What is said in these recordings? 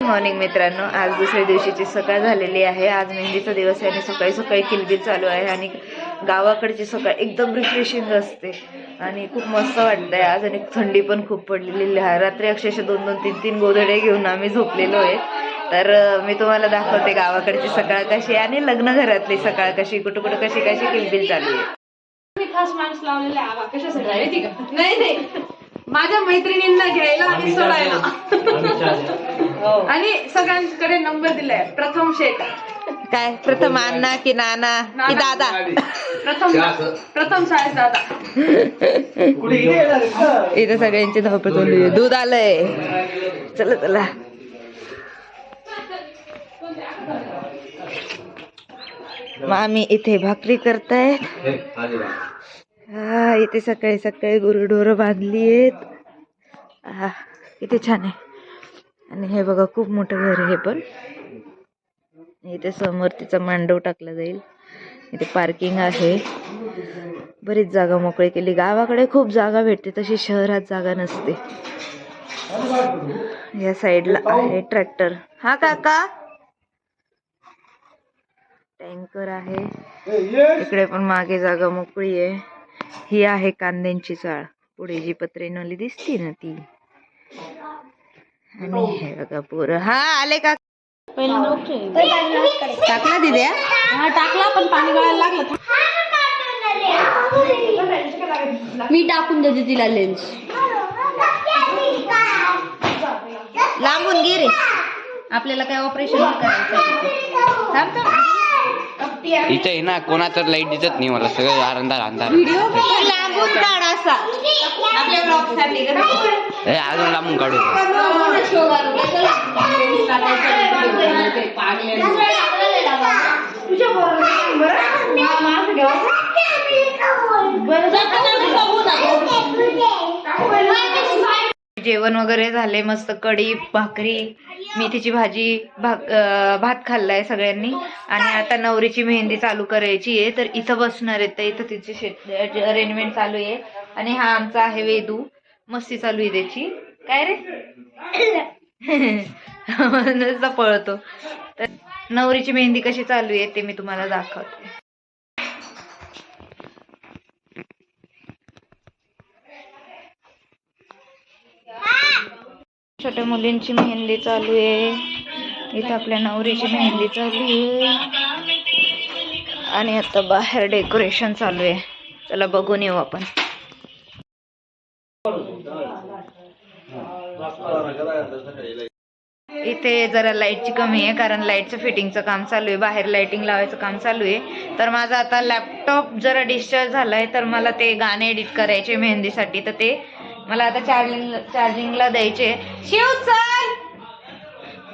Morning मित्रांनो. आज दुसऱ्या दिवशीची सकाळ झालेली आहे. आज मेहंदीचा दिवस आहे आणि सकाळी सकाळी किलबिल चालू आहे आणि गावाकडची सकाळ एकदम रिफ्रेशिंग असते. आणि खूप मस्त वाटतंय आज आणि थंडी पण खूप पडलेली आहे. रात्री अक्षरशः दोन दोन तीन तीन गोधडे घेऊन आम्ही झोपलेलो आहे. तर मी तुम्हाला दाखवते गावाकडची सकाळ कशी आहे आणि लग्न घरातली सकाळ कशी कुठं कुठं कशी कशी किलबिल चालू आहे. खास माणूस लावलेले आवा कशासाठी? नाही नाही. माझ्या मैत्रिणींना घ्यायला आणि सोडायला. आणि सगळ्यांकडे नंबर दिलाय. प्रथम शेठ काय? प्रथम अण्णा की नाना? की दादा? प्रथम प्रथम शाळेत दादा. इथे सगळ्यांची धावपळ चालू दूध आलंय. चला चला. मामी इथे भाकरी करतायत. हा इथे सकाळी सकाळी गुरुढोरं बांधली आहेत हा किती छान आहे. आणि हे बघा खूप मोठं घर आहे हे पण. इथे समोर तिचा मांडव टाकला जाईल. इथे पार्किंग आहे. बरीच जागा मोकळी केली. गावाकडे खूप जागा भेटते तशी शहरात जागा नसते. या साईडला आहे ट्रॅक्टर. हा काका. टँकर आहे. इकडे पण मागे जागा मोकळी आहे. ही आहे कांद्यांची चाळ पुढे जी पत्रेनवाली दिसती ना ती. आणि हे बघा पोरं. हा आले का? टाकला दिद्या? हा टाकला पण पाणी गळायला लागलं. मी टाकून देते तिला लेन्स लांबून गे रे. आपल्याला काय ऑपरेशन इथं आहे ना कोणाचं लाइट दिसत नाही मला सगळं अंधार. अंधार लांबून काढ असा. आपल्या ब्लॉगसाठी. हे अजून लांबून काढू. जेवण वगैरे झाले मस्त कढी भाकरी मेथीची भाजी भाक भात खाल्लाय सगळ्यांनी. आणि आता नवरीची मेहंदी चालू करायची आहे तर इथं बसणार आहेत. तर इथं तिची शेत अरेंजमेंट चालू आहे. आणि हा आमचा आहे वेदू. मस्ती चालू आहे त्याची. काय रे? पळतो. तर नवरीची मेहंदी कशी चालू आहे ते मी तुम्हाला दाखवते. छोट्या मुलींची मेहंदी चालू आहे. इथं आपल्या नवरीची मेहंदी चालू आहे. आणि आता बाहेर डेकोरेशन चालू आहे. चला बघून येऊ आपण. इथे जरा लाईटची कमी आहे कारण लाईटचं फिटिंगचं काम चालू आहे. बाहेर लाईटिंग लावायचं काम चालू आहे. तर माझा आता लॅपटॉप जरा डिस्चार्ज झालाय तर मला ते गाणे एडिट करायचे मेहंदीसाठी. तर ते मला आता चार्जिंग चार्जिंगला द्यायचे. शिव चल!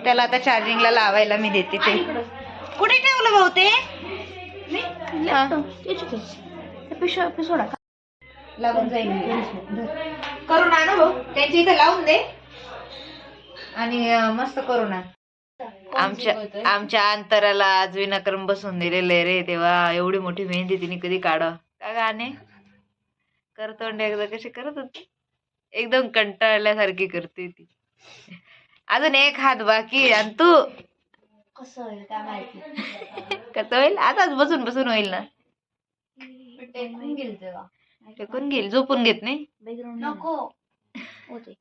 त्याला आता चार्जिंगला लावायला मी देते ते. कुठे ठेवलं भाऊ ते. लागून जाईल. करून भाऊ. त्यांच्या इथे लावून दे. आणि मस्त करून आण. आमच्या आमच्या अंतराला आज विनाक्रम बसून दिलेलं रे तेव्हा एवढी मोठी मेहंदी तिने कधी काढा. का गाणे? करतो एकदा. कशी करत होती? एकदम कंटाळल्यासारखी करते ती. अजून एक हात बाकी आणि तू? कसं होईल काय माहिती. कसं होईल? आताच बसून बसून होईल ना. टेकून गेल तेव्हा. टेकून घेईल झोपून घेत नाही. नको. होते.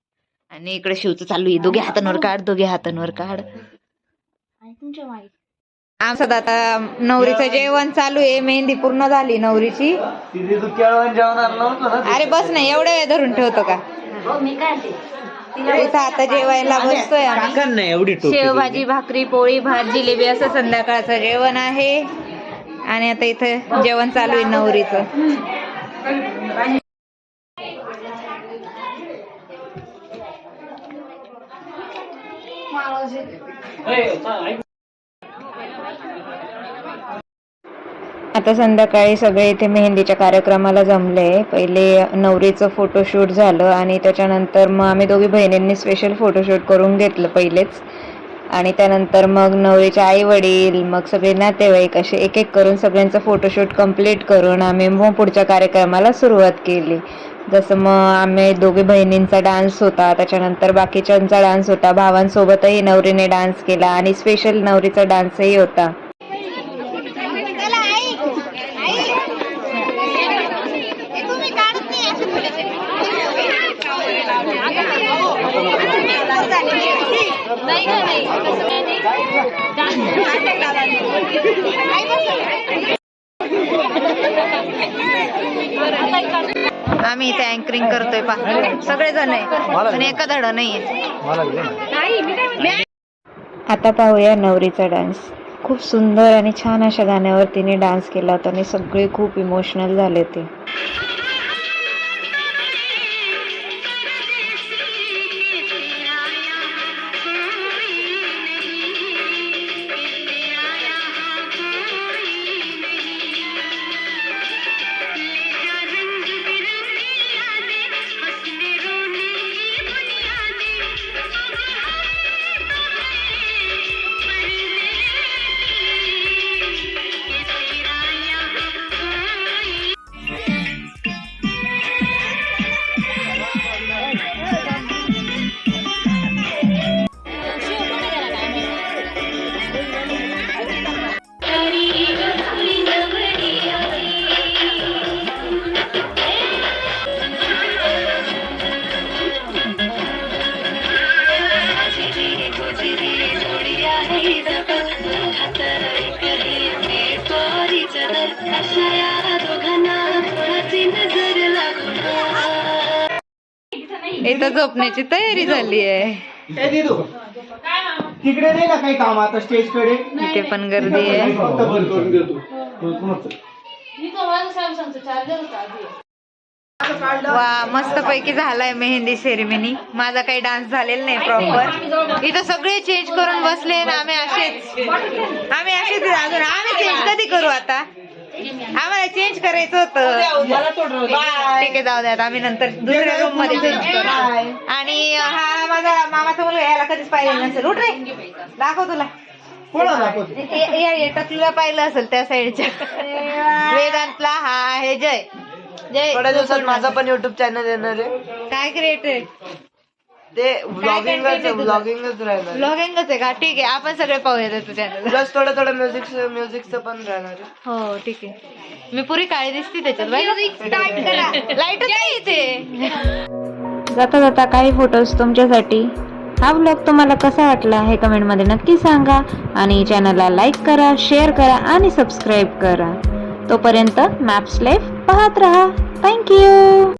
आणि इकडे शिवचं चालू आहे. दोघे हातांवर काढ दोघे हातांवर काढ. आणि तुमच्या मागे. आमचं आता नवरीचं जेवण चालू आहे. मेहंदी पूर्ण झाली नवरीची. अरे बस नाही एवढ्या वेळ धरून ठेवतो का? मी काय ते? इथं आता जेवायला बसतोय आम्ही. एवढी शेवभाजी भाकरी पोळी भात जिलेबी असं संध्याकाळचं जेवण आहे. आणि आता इथं जेवण चालू आहे नवरीचं. आता संध्याकाळी सगळे इथे मेहंदीच्या कार्यक्रमाला जमले. पहिले नवरीचं फोटोशूट झालं आणि त्याच्यानंतर मग आम्ही दोघी बहिणींनी स्पेशल फोटोशूट करून घेतलं पहिलेच. आणि त्यानंतर मग नवरीचे आई वडील मग सगळे नातेवाईक असे एक एक करून सगळ्यांचं फोटोशूट कंप्लीट करून आम्ही मग पुढच्या कार्यक्रमाला सुरुवात केली. जसं मग आम्ही दोघे बहिणींचा डान्स होता त्याच्यानंतर बाकीच्यांचा डान्स होता भावांसोबतही नवरीने डान्स केला आणि स्पेशल नवरीचा डान्सही होता. आम्ही इथे अँकरिंग करतोय पा सगळे जण आहे पण एका धड नाहीये आता पाहूया नवरीचा डान्स खूप सुंदर आणि छान अशा गाण्यावर तिने डान्स केला होता आणि सगळे खूप इमोशनल झाले ते इथं झोपण्याची तयारी झाली आहे. ए दिदू तिकडे नाही ना काही काम आता स्टेजकडे? इथे पण गर्दी आहे. फक्त बंद करून देतो. वा मस्त पैकी झालाय मेहंदी सेरेमनी माझा काही डान्स झालेला नाही प्रॉपर इथं सगळे चेंज करून बसले ना आम्ही असेच. आम्ही असेच आहे अजून. आम्ही चेंज कधी करू आता? आम्हाला चेंज करायचं होतं. ठीक आहे जाऊ द्यात आम्ही नंतर दुसऱ्या रूममध्ये चेंज करू. आणि हा माझा मामाचा मुलगा याला कधीच पाहिलं नसेल. उठ रे. दाखव तुला. टकलूला पाहिलं असेल त्या साईडच्या. वेदांतला हा आहे. जय. जय. थोड्या दिवसात माझा पण युट्यूब चॅनल येणार आहे. काय क्रिएटेड ते तुझं? ब्लॉगिंगच राहणार. ब्लॉगिंगच आहे का? ठीक आहे आपण सगळे पाहूया त्याचं चॅनल प्लस थोडं थोडं म्युझिक म्युझिकचं पण राहणार हो ठीक आहे. मी पुरी काळी दिसते त्याच्यात लाईटच नाही इथे. जाता जाता काही फोटोज तुमच्यासाठी. हा ब्लॉग तुम्हाला कसा वाटला हे कमेंटमध्ये नक्की सांगा आणि चॅनलला लाईक करा शेअर करा आणि सबस्क्राईब करा. तोपर्यंत मॅप्स लाईफ पाहत राहा. थँक्यू